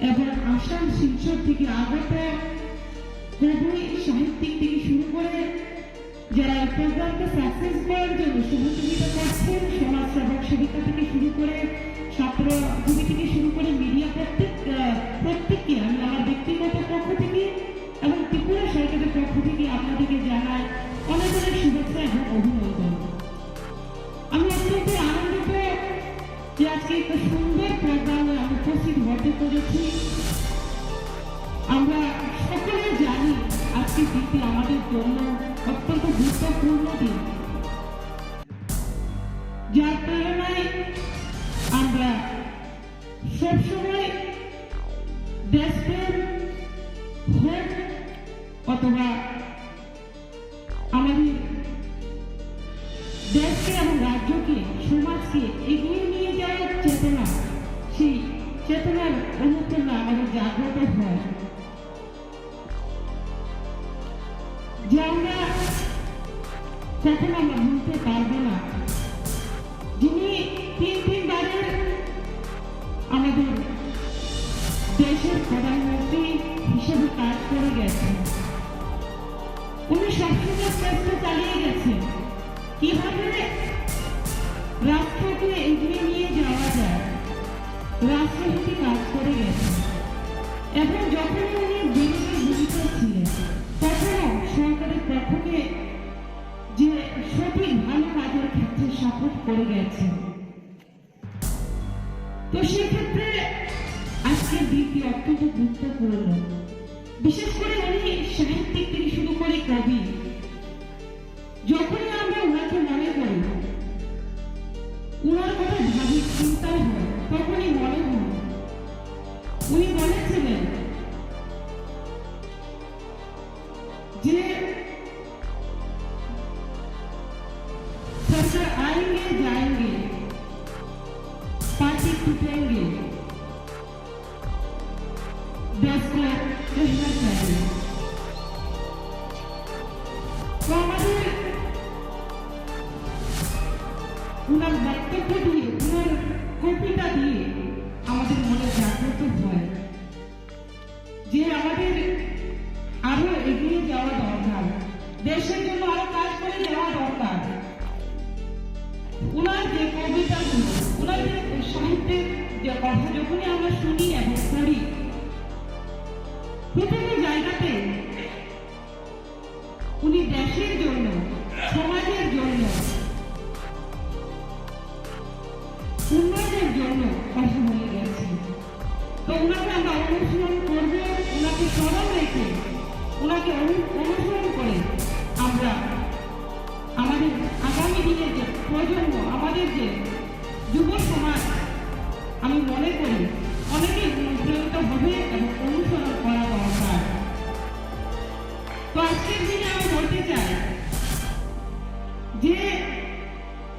এবং আসাম শিলচর থেকে আগত কবি সাহিত্যিক থেকে শুরু করে যারা এই প্রোগ্রামকে সাকসেস করার জন্য সহযোগিতা করছেন, সমাজ সেবক সেবিকা থেকে শুরু করে ছাত্র কবি থেকে শুরু করে মিডিয়া প্রত্যেক প্রত্যেককে আমি আমার ব্যক্তিগত পক্ষ থেকে এবং ত্রিপুরা সরকারের পক্ষ থেকে আপনাদেরকে জানাই অনেক অনেক শুভেচ্ছা এবং অভিনন্দন। আমি অত্যন্ত আনন্দিত যে আজকে একটা সুন্দর প্রোগ্রামে পেরেছি আমরা সকলে জানি আজকে দিনটি আমাদের জন্য অত্যন্ত গুরুত্বপূর্ণ দিন। যার আমরা সবসময় দেশপ্রেম হোক অথবা আমাদের দেশকে এবং রাজ্যকে, সমাজকে এগিয়ে নিয়ে চেতনার অনুপ্রেরণা আমাদের জাগ্রত হয় যে আমরা কখনো আমরা ভুলতে পারব না। যিনি তিন তিনবারের আমাদের দেশের প্রধানমন্ত্রী হিসেবে কাজ করে গেছেন। উনি সবসময় চেষ্টা চালিয়ে গেছেন। কীভাবে রাষ্ট্রকে এগিয়ে নিয়ে রাষ্ট্রপতি কাজ করে গেছেন। এবং যখন উনি বিরোধী ভূমিকা ছিলেন তখনও সরকারের পক্ষকে যে সঠিক ভালো কাজের ক্ষেত্রে সাপোর্ট করে গেছেন। তো সেক্ষেত্রে আজকের দিনটি অত্যন্ত গুরুত্বপূর্ণ বিশেষ করে We wanted to win. ये ससुर आएँगे, जाएँगे, पार्टी टूटेंगे कहना चाहिए तो उन्हें दिए उन्हें दिए আমাদের মনে জাগ্রত হয়। যে আমাদের আরও এগিয়ে যাওয়া দরকার, দেশের জন্য আরও কাজ করে যাওয়া দরকার। ওনার যে কবিতা ওনার যে সাহিত্যের যে কথা, যখনই আমরা শুনি এবং পড়ি প্রতিটি জায়গাতে অনুসরণ করব, ওনাকে স্মরণ রেখে, ওনাকে অনুসরণ করে আমরা আমাদের আগামী দিনের যে প্রজন্ম, আমাদের যে যুব সমাজ, আমি মনে করি অনেকেই অনুপ্রেরিত হবে এবং অনুসরণ করা দরকার। তো আজকের দিনে আমি বলতে চাই যে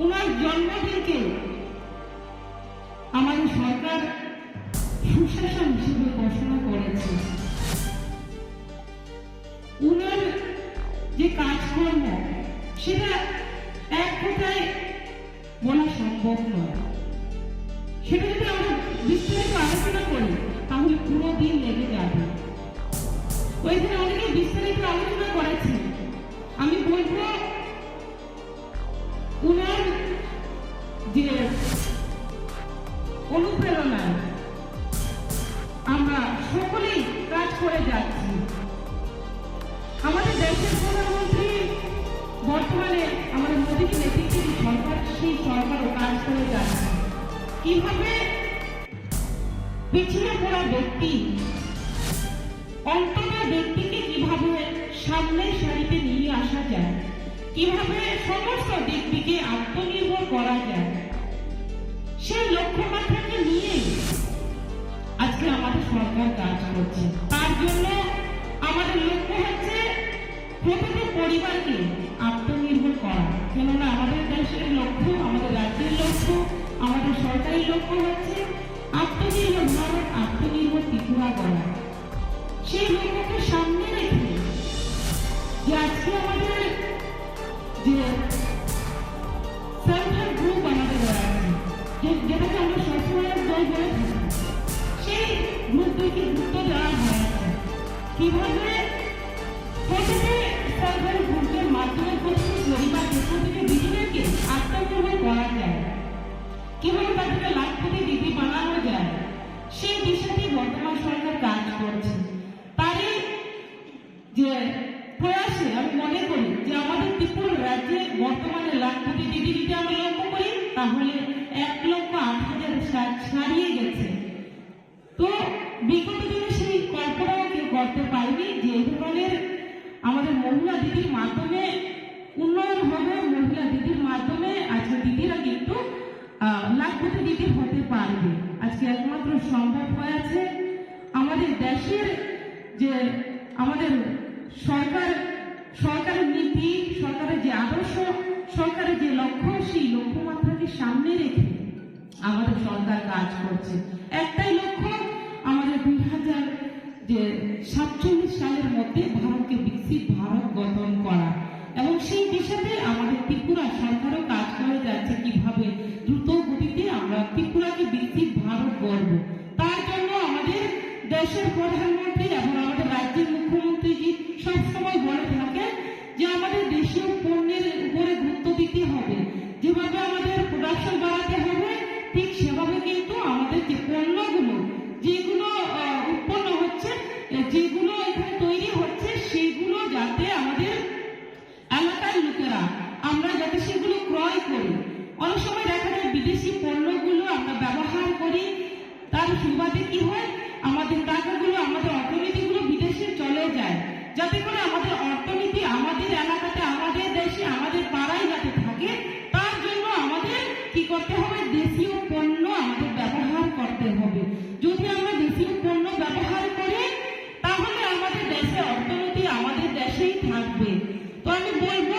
ওনার জন্মদিনকে আমাদের সরকার সুশাসন হিসেবে ঘোষণা করেছে। উনার যে কাজকর্ম, সেটা এক কথায় বলা সম্ভব নয়। সেটা যদি আমরা বিস্তারিত আলোচনা করি, তাহলে পুরো দিন লেগে যাবে। ওইখানে অনেকে বিস্তারিত আলোচনা করেছে আমি বলব কাজ করে যাচ্ছি। আমাদের দেশের প্রধানমন্ত্রী বর্তমানে আমাদের মোদীর সরকার, সেই সরকারও কাজ করে যাচ্ছে। কীভাবে পিছিয়ে পড়া ব্যক্তি অন্তত ব্যক্তিকে কীভাবে সামনের সারিতে নিয়ে আসা যায়? কীভাবে সমস্ত ব্যক্তিকে আত্মনির্ভর করা যায়? সেই আমাদের সরকার কাজ করছে। তার জন্য আমাদের লক্ষ্য হচ্ছে প্রতিটি পরিবারকে আত্মনির্ভর করা। কেননা আমাদের দেশের লক্ষ্য, আমাদের রাজ্যের লক্ষ্য, আমাদের সরকারি লক্ষ্য হচ্ছে আত্মনির্ভর ভারত, আত্মনির্ভর ত্রিপুরা করা সেই লক্ষ্যকে সামনে রেখে যে আজকে আমাদের যে হেল্প গ্রুপ আমাদের যেটাকে আমরা সবসময় দল বলে থাকি গ্রুপ দুইটা দেওয়া যে প্রয়াসে আমি মনে করি যে আমাদের ত্রিপুরা রাজ্যে বর্তমানে লাখপতি দিদি যদি লক্ষ্য করি তাহলে এক লক্ষ আট হাজার ছাড়িয়ে গেছে তো বিগত দিনে সেই কল্পনাও কেউ করতে যে এই ধরনের আমাদের মহিলা দিদির মাধ্যমে, উন্নয়ন হবে মহিলা দিদির মাধ্যমে, আজকে দিদিরা কিন্তু লাখপতি দিদি হতে পারবে। আজকে একমাত্র সম্ভব হয়েছে আমাদের দেশের যে আমাদের সরকার, সরকারের নীতি, সরকারের যে আদর্শ, সরকারের যে লক্ষ্য, সেই লক্ষ্যমাত্রাকে সামনে রেখে আমাদের সরকার কাজ করছে। একটাই যে সাতচল্লিশ সালের মধ্যে ভারতকে বিকশিত ভারত গঠন করা। এবং সেই হিসাবে আমাদের ত্রিপুরা সরকারও কাজ করে যাচ্ছে কীভাবে দ্রুত গতিতে আমরা ত্রিপুরাকে বিকশিত ভারত গড়ব। তার জন্য আমাদের দেশের প্রধানমন্ত্রী এবং আমাদের বিদেশি পণ্যগুলো আমরা ব্যবহার করি। তার সুবাদে কি হয়? আমাদের টাকাগুলো আমাদের অর্থনীতিগুলো বিদেশে চলে যায়। যাতে করে আমাদের অর্থনীতি আমাদের এলাকাতে, আমাদের দেশে, আমাদের পাড়ায় যাতে থাকে, তার জন্য আমাদের কি করতে হবে? দেশীয় পণ্য আমাদের ব্যবহার করতে হবে। যদি আমরা দেশীয় পণ্য ব্যবহার করি, তাহলে আমাদের দেশে অর্থনীতি আমাদের দেশেই থাকবে। তো আমি বলব